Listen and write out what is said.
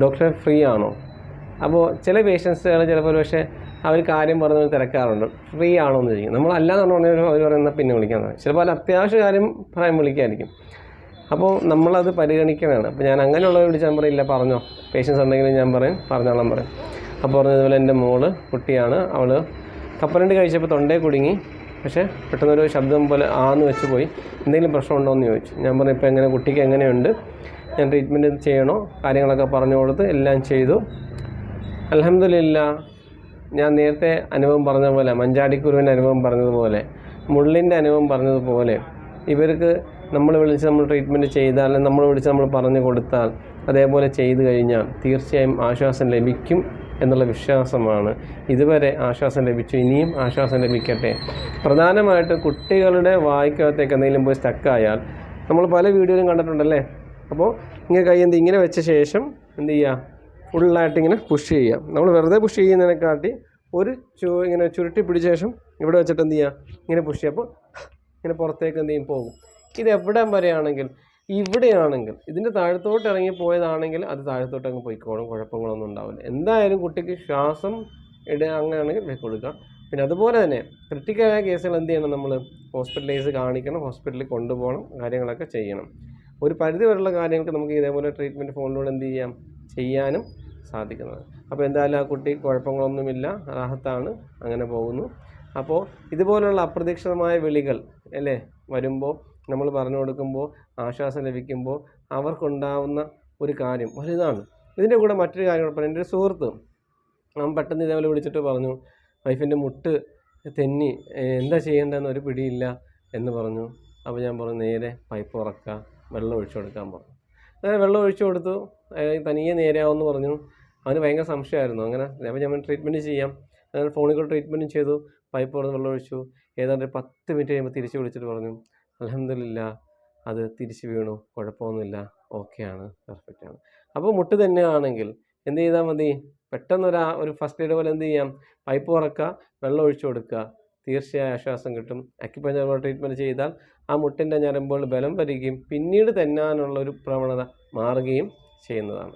ഡോക്ടറെ ഫ്രീ ആണോ? അപ്പോൾ ചില പേഷ്യൻസുകൾ ചിലപ്പോൾ പക്ഷേ അവർ കാര്യം പറഞ്ഞ് തിരക്കാറുണ്ട്. ഫ്രീ ആണോ എന്ന് ചോദിക്കും. നമ്മൾ അല്ലാന്ന് പറഞ്ഞാൽ അവർ പറയുന്ന പിന്നെ വിളിക്കാൻ ചിലപ്പോൾ അത് അത്യാവശ്യ കാര്യം പറയാൻ വിളിക്കായിരിക്കും. അപ്പോൾ നമ്മളത് പരിഗണിക്കണതാണ് അപ്പോൾ ഞാൻ അങ്ങനെയുള്ളവർ വിളിച്ചാൽ പറയില്ല പറഞ്ഞോ. പേഷ്യൻസ് ഉണ്ടെങ്കിൽ ഞാൻ പറയും പറഞ്ഞോളാം പറയും. അപ്പോൾ പറഞ്ഞതുപോലെ എന്റെ മോൾ കുട്ടിയാണ്. അവൾ കപ്പലണ്ടി കഴിച്ചപ്പോൾ തൊണ്ടേ കുടുങ്ങി. പക്ഷേ പെട്ടെന്നൊരു ശബ്ദം പോലെ ആന്ന് വെച്ച് പോയി. എന്തെങ്കിലും പ്രശ്നമുണ്ടോ എന്ന് ചോദിച്ചു. ഞാൻ പറഞ്ഞു ഇപ്പോൾ എങ്ങനെ കുട്ടിക്ക് എങ്ങനെയുണ്ട്? ഞാൻ ട്രീറ്റ്മെന്റ് ചെയ്യണോ കാര്യങ്ങളൊക്കെ പറഞ്ഞു കൊടുത്ത് എല്ലാം ചെയ്തു. അലഹമില്ല ഞാൻ നേരത്തെ അനുഭവം പറഞ്ഞതുപോലെ പോലെ മഞ്ചാടിക്കുരുവിന്റെ അനുഭവം പറഞ്ഞതുപോലെ മുള്ളിന്റെ അനുഭവം പറഞ്ഞതുപോലെ ഇവർക്ക് നമ്മൾ വിളിച്ച് നമ്മൾ ട്രീറ്റ്മെന്റ് ചെയ്താൽ നമ്മൾ വിളിച്ച് നമ്മൾ പറഞ്ഞു കൊടുത്താൽ അതേപോലെ ചെയ്തു കഴിഞ്ഞാൽ തീർച്ചയായും ആശ്വാസം ലഭിക്കും എന്നുള്ള വിശ്വാസമാണ്. ഇതുവരെ ആശ്വാസം ലഭിച്ചു ഇനിയും ആശ്വാസം ലഭിക്കട്ടെ. പ്രധാനമായിട്ട് കുട്ടികളുടെ വായിക്കകത്തേക്ക് എന്തെങ്കിലും പോയി സ്റ്റക്കായാൽ നമ്മൾ പല വീഡിയോയിലും കണ്ടിട്ടുണ്ടല്ലേ? അപ്പോൾ ഇങ്ങനെ കൈ എന്ത് ഇങ്ങനെ വെച്ച ശേഷം എന്ത് ചെയ്യുക? ഫുള്ളായിട്ട് ഇങ്ങനെ പുഷ് ചെയ്യുക. നമ്മൾ വെറുതെ പുഷ് ചെയ്യുന്നതിനെക്കാട്ടി ഒരു ചു ഇങ്ങനെ ചുരുട്ടി പിടിച്ച ശേഷം ഇവിടെ വെച്ചിട്ട് എന്ത് ചെയ്യുക? ഇങ്ങനെ പുഷ് ചെയ്യുക. അപ്പോൾ ഇങ്ങനെ പുറത്തേക്ക് എന്ത് ചെയ്യും? പോകും. ഇത് എവിടെ വരെയാണെങ്കിൽ ഇവിടെയാണെങ്കിൽ ഇതിന്റെ താഴത്തോട്ട് ഇറങ്ങി പോയതാണെങ്കിൽ അത് താഴത്തോട്ട് അങ്ങ് പോയിക്കോളും. കുഴപ്പങ്ങളൊന്നും ഉണ്ടാവില്ല. എന്തായാലും കുട്ടിക്ക് ശ്വാസം ഇടുക അങ്ങനെയാണെങ്കിൽ കൊടുക്കുക. പിന്നെ അതുപോലെ തന്നെ ക്രിട്ടിക്കലായ കേസുകൾ എന്ത് ചെയ്യണം നമ്മൾ? ഹോസ്പിറ്റലൈസ് കാണിക്കണം ഹോസ്പിറ്റലിൽ കൊണ്ടുപോകണം കാര്യങ്ങളൊക്കെ ചെയ്യണം. ഒരു പരിധി വരെയുള്ള കാര്യങ്ങൾക്ക് നമുക്ക് ഇതേപോലെ ട്രീറ്റ്മെന്റ് ഫോണിലൂടെ എന്ത് ചെയ്യാം? ചെയ്യാനും സാധിക്കുന്നത് അപ്പോൾ എന്തായാലും ആ കുട്ടി കുഴപ്പങ്ങളൊന്നുമില്ല റാഹത്താണ് അങ്ങനെ പോകുന്നു. അപ്പോൾ ഇതുപോലുള്ള അപ്രതീക്ഷിതമായ വിളികൾ അല്ലേ? വരുമ്പോൾ നമ്മൾ പറഞ്ഞു കൊടുക്കുമ്പോൾ ആശ്വാസം ലഭിക്കുമ്പോൾ അവർക്കുണ്ടാവുന്ന ഒരു കാര്യം വലുതാണ്. ഇതിന്റെ കൂടെ മറ്റൊരു കാര്യം കൂടെ പറയാം. എന്റെ ഒരു സുഹൃത്ത് അവൻ പെട്ടെന്ന് ഇതേപോലെ വിളിച്ചിട്ട് പറഞ്ഞു വൈഫിന്റെ മുട്ട് തെന്നി എന്താ ചെയ്യേണ്ടതെന്ന് ഒരു പിടിയില്ല എന്ന് പറഞ്ഞു. അപ്പോൾ ഞാൻ പറഞ്ഞു നേരെ പൈപ്പ് ഉറക്കുക വെള്ളം ഒഴിച്ചു കൊടുക്കാൻ പറഞ്ഞു. അങ്ങനെ വെള്ളം ഒഴിച്ചു കൊടുത്തു തനിയെ നേരെയാവുമെന്ന് പറഞ്ഞു. അവന് ഭയങ്കര സംശയമായിരുന്നു. അങ്ങനെ അപ്പോൾ ഞാൻ ട്രീറ്റ്മെന്റ് ചെയ്യാം. അങ്ങനെ ഫോണിൽ കൂടെ ട്രീറ്റ്മെന്റും ചെയ്തു. പൈപ്പ് തുറന്ന് വെള്ളം ഒഴിച്ചു ഏതാണ്ട് പത്ത് മിനിറ്റ് കഴിയുമ്പോൾ തിരിച്ച് വിളിച്ചിട്ട് പറഞ്ഞു അലഹമില്ല അത് തിരിച്ച് വീണു. കുഴപ്പമൊന്നുമില്ല. ഓക്കെയാണ് പെർഫെക്റ്റ് ആണ്. അപ്പോൾ മുട്ട് തന്നെയാണെങ്കിൽ എന്ത് ചെയ്താൽ മതി? പെട്ടെന്ന് ഒരു ഒരു ഫസ്റ്റ് എയ്ഡ് പോലെ എന്ത് ചെയ്യാം? പൈപ്പ് തുറക്കുക വെള്ളം ഒഴിച്ചു കൊടുക്കുക തീർച്ചയായും ആശ്വാസം കിട്ടും. അക്യുപഞ്ചർ ട്രീറ്റ്മെന്റ് ചെയ്താൽ ആ മുട്ടിന്റെ ഞരമ്പുകൾ ബലം വരികയും പിന്നീട് തന്നാനുള്ള ഒരു പ്രവണത മാറുകയും ചെയ്യുന്നതാണ്.